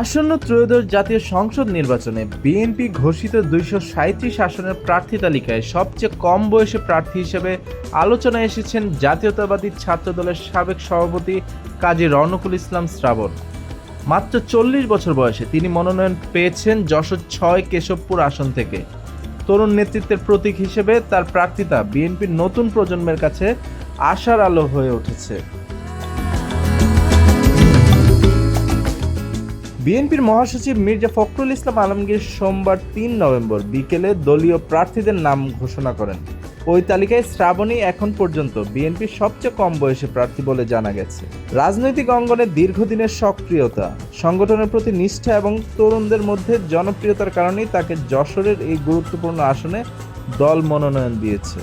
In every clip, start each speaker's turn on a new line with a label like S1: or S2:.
S1: আসন্ন ত্রয়োদশ জাতীয় সংসদ নির্বাচনে বিএনপি ঘোষিত দুইশো সাঁত্রিশ আসনের প্রার্থী তালিকায় সবচেয়ে কম বয়সে প্রার্থী হিসেবে আলোচনায় এসেছেন জাতীয়তাবাদী ছাত্রদলের সাবেক সভাপতি কাজী রওনকুল ইসলাম শ্রাবণ। মাত্র চল্লিশ বছর বয়সে তিনি মনোনয়ন পেয়েছেন যশোর ছয় কেশবপুর আসন থেকে। তরুণ নেতৃত্বের প্রতীক হিসেবে তার প্রার্থিতা বিএনপির নতুন প্রজন্মের কাছে আশার আলো হয়ে উঠেছে। বিএনপির মহাসচিব মির্জা ফখরুল ইসলাম আলমগীর সোমবার তিন নভেম্বর বিকেলে দলীয় প্রার্থীদের নাম ঘোষণা করেন। ওই তালিকায় শ্রাবণী এখন পর্যন্ত বিএনপির সবচেয়ে কম বয়সী প্রার্থী বলে জানা গেছে। রাজনৈতিক অঙ্গনে দীর্ঘদিনের সক্রিয়তা, সংগঠনের প্রতি নিষ্ঠা এবং তরুণদের মধ্যে জনপ্রিয়তার কারণেই তাকে যশোরের এই গুরুত্বপূর্ণ আসনে দল মনোনয়ন দিয়েছে।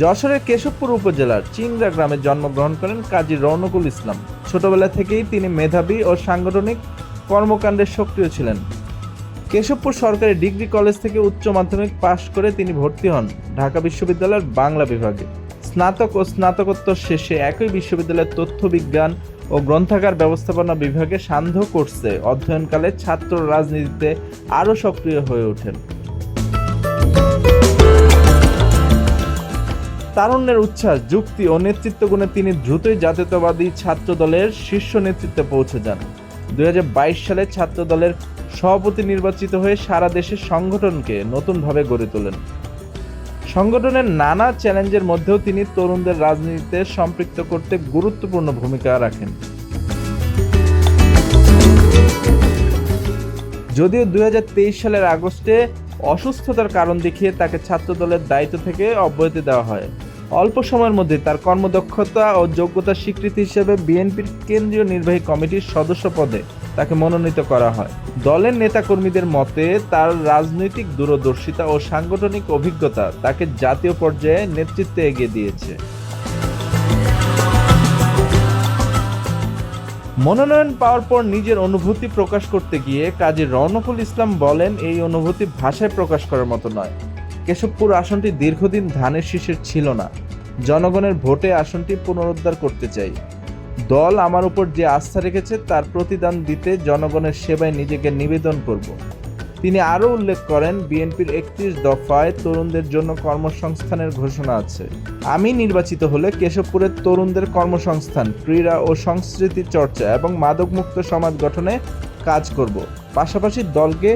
S1: যশোরের কেশবপুর উপজেলার চিংড়া গ্রামে জন্মগ্রহণ করেন কাজী রৌনকুল ইসলাম। ছোটবেলা থেকেই তিনি মেধাবী ও সাংগঠনিক কর্মকাণ্ডে সক্রিয় ছিলেন। কেশবপুর সরকারি ডিগ্রি কলেজ থেকে উচ্চ মাধ্যমিক পাশ করে তিনি ভর্তি হন ঢাকা বিশ্ববিদ্যালয়ের বাংলা বিভাগে। স্নাতক ও স্নাতকোত্তর শেষে একই বিশ্ববিদ্যালয়ের তথ্য বিজ্ঞান ও গ্রন্থাগার ব্যবস্থাপনা বিভাগে সান্ধ্য কোর্সে অধ্যয়নকালে ছাত্র রাজনীতিতে আরও সক্রিয় হয়ে ওঠেন। তারুণ্যের উচ্ছ্বাস, যুক্তি ও নেতৃত্ব গুণে তিনি দ্রুতই জাতীয়তাবাদী ছাত্র দলের শীর্ষ নেতৃত্বে পৌঁছে যান। দুই হাজার বাইশ সালে ছাত্র দলের সভাপতি নির্বাচিত হয়ে সারা দেশের সংগঠনকে নতুনভাবে গড়ে তোলেন। সংগঠনের নানা চ্যালেঞ্জের মধ্যেও তিনি তরুণদের রাজনীতিতে সম্পৃক্ত করতে গুরুত্বপূর্ণ ভূমিকা রাখেন। যদিও দুই হাজার তেইশ সালের আগস্টে অসুস্থতার কারণ দেখিয়ে তাকে ছাত্রদলের দায়িত্ব থেকে অব্যাহতি দেওয়া হয়। অল্প সময়ের মধ্যে তার কর্মদক্ষতা ও যোগ্যতার স্বীকৃতি হিসেবে বিএনপির কেন্দ্রীয় নির্বাহী কমিটির সদস্য পদে তাকে মনোনীত করা হয়। দলের নেতাকর্মীদের মতে, তার রাজনৈতিক দূরদর্শিতা ও সাংগঠনিক অভিজ্ঞতা তাকে জাতীয় পর্যায়ে নেতৃত্বে এগিয়ে দিয়েছে। মনোনয়ন পাওয়ার পর নিজের অনুভূতি প্রকাশ করতে গিয়ে কাজী রওনকুল ইসলাম বলেন, এই অনুভূতি ভাষায় প্রকাশ করার মতো নয়। কেশবপুর আসনটি দীর্ঘদিন ধানের শীষের ছিল না। জনগণের ভোটে আসনটি পুনরুদ্ধার করতে চাই। দল আমার উপর যে আস্থা রেখেছে, তার প্রতিদান দিতে জনগণের সেবায় নিজেকে নিবেদন করব। তিনি আরও উল্লেখ করেন, বিএনপির একত্রিশ দফায় তরুণদের জন্য কর্মসংস্থানের ঘোষণা আছে। আমি নির্বাচিত হলে কেশবপুরের তরুণদের কর্মসংস্থান, ক্রীড়া ও সংস্কৃতি চর্চা এবং মাদকমুক্ত সমাজ গঠনে কাজ করব। পাশাপাশি দলকে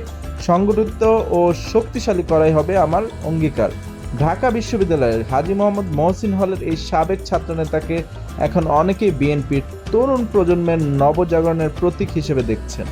S1: সংগঠিত ও শক্তিশালী করাই হবে আমার অঙ্গীকার। ঢাকা বিশ্ববিদ্যালয়ের হাজি মোহাম্মদ মহসিন হলের এই সাবেক ছাত্রনেতাকে এখন অনেকেই বিএনপির তরুণ প্রজন্মের নবজাগরণের প্রতীক হিসেবে দেখছেন।